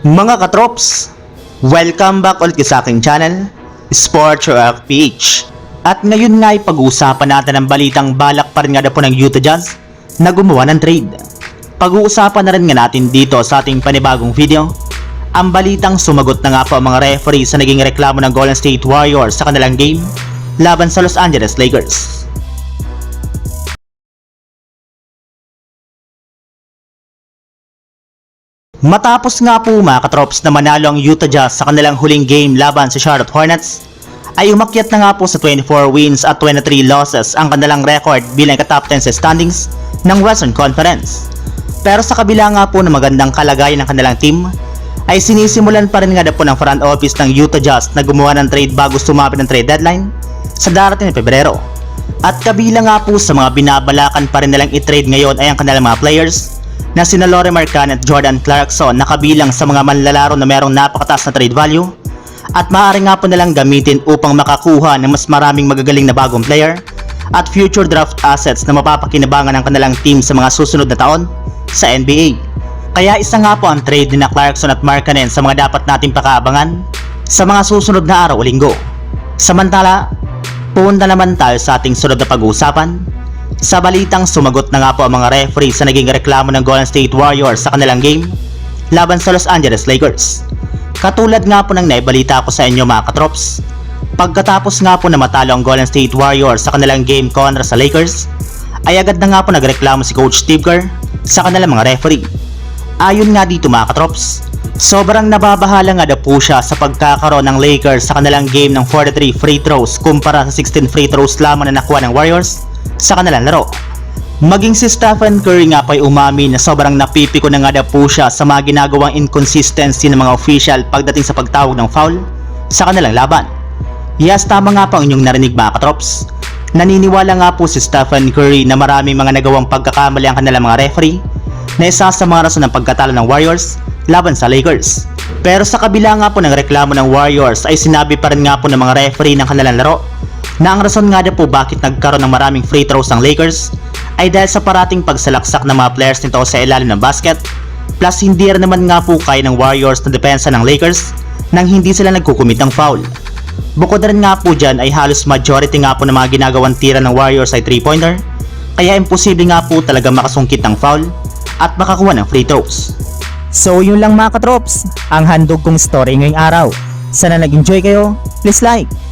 Mga katrops, welcome back ulit sa aking channel, Sports Rock PH. At ngayon nga ay pag-uusapan natin ang balitang balak pa rin nga na po ng Utah Jazz na gumawa ng trade. Pag-uusapan na rin nga natin dito sa ating panibagong video, ang balitang sumagot na nga po ang mga referee sa naging reklamo ng Golden State Warriors sa kanilang game laban sa Los Angeles Lakers. Matapos nga po mga katrops na manalo ang Utah Jazz sa kanilang huling game laban sa Charlotte Hornets, ay umakyat na nga po sa 24 wins at 23 losses ang kanilang record bilang ka-top 10 sa standings ng Western Conference. Pero sa kabila nga po ng magandang kalagayan ng kanilang team, ay sinisimulan pa rin nga na po ng front office ng Utah Jazz na gumawa ng trade bago sumapit ng trade deadline sa darating na Pebrero. At kabilang nga po sa mga binabalakan pa rin nilang i-trade ngayon ay ang kanilang mga players na sina Lore Marcan at Jordan Clarkson na kabilang sa mga manlalaro na merong napakataas na trade value? At maaari nga po nilang gamitin upang makakuha ng mas maraming magagaling na bagong player? At future draft assets na mapapakinabangan ng kanilang team sa mga susunod na taon? Sa NBA. Kaya isa nga po ang trade ni na Clarkson at Markkanen sa mga dapat nating pakaabangan? Sa mga susunod na araw o linggo. Samantala, punta naman tayo sa ating sunod na pag-uusapan sa balitang sumagot na nga po ang mga referee sa naging reklamo ng Golden State Warriors sa kanilang game laban sa Los Angeles Lakers. Katulad nga po ng naibalita ko sa inyo mga katrops, pagkatapos nga po na matalo ang Golden State Warriors sa kanilang game kontra sa Lakers, ay agad na nga po nagreklamo si Coach Steve Kerr sa kanilang mga referee. Ayon nga dito mga katrops, sobrang nababahala nga daw po siya sa pagkakaroon ng Lakers sa kanilang game ng 43 free throws kumpara sa 16 free throws lamang na nakuha ng Warriors sa kanilang laro. Maging si Stephen Curry nga pa'y umamin na sobrang napipiko na nga daw po siya sa mga ginagawang inconsistency ng mga official pagdating sa pagtawag ng foul sa kanilang laban. Yes, tama nga po ang inyong narinig mga katrops. Naniniwala nga po si Stephen Curry na maraming mga nagawang pagkakamali ang kanilang mga referee na isa sa mga rason ng pagkatalo ng Warriors laban sa Lakers. Pero sa kabila nga po ng reklamo ng Warriors ay sinabi pa rin nga po ng mga referee ng kanilang laro na ang rason nga daw po bakit nagkaroon ng maraming free throws ng Lakers ay dahil sa parating pagsalaksak ng mga players nito sa ilalim ng basket plus hindi rin naman nga po kaya ng Warriors na depensa ng Lakers nang hindi sila nagkukumit ng foul. Bukod rin nga po dyan ay halos majority nga po ng mga ginagawang tira ng Warriors ay 3-pointer kaya imposible nga po talaga makasungkit ng foul at makakuha ng free throws. So yun lang mga katrops, ang handog kong story ngayong araw. Sana nag-enjoy kayo, please like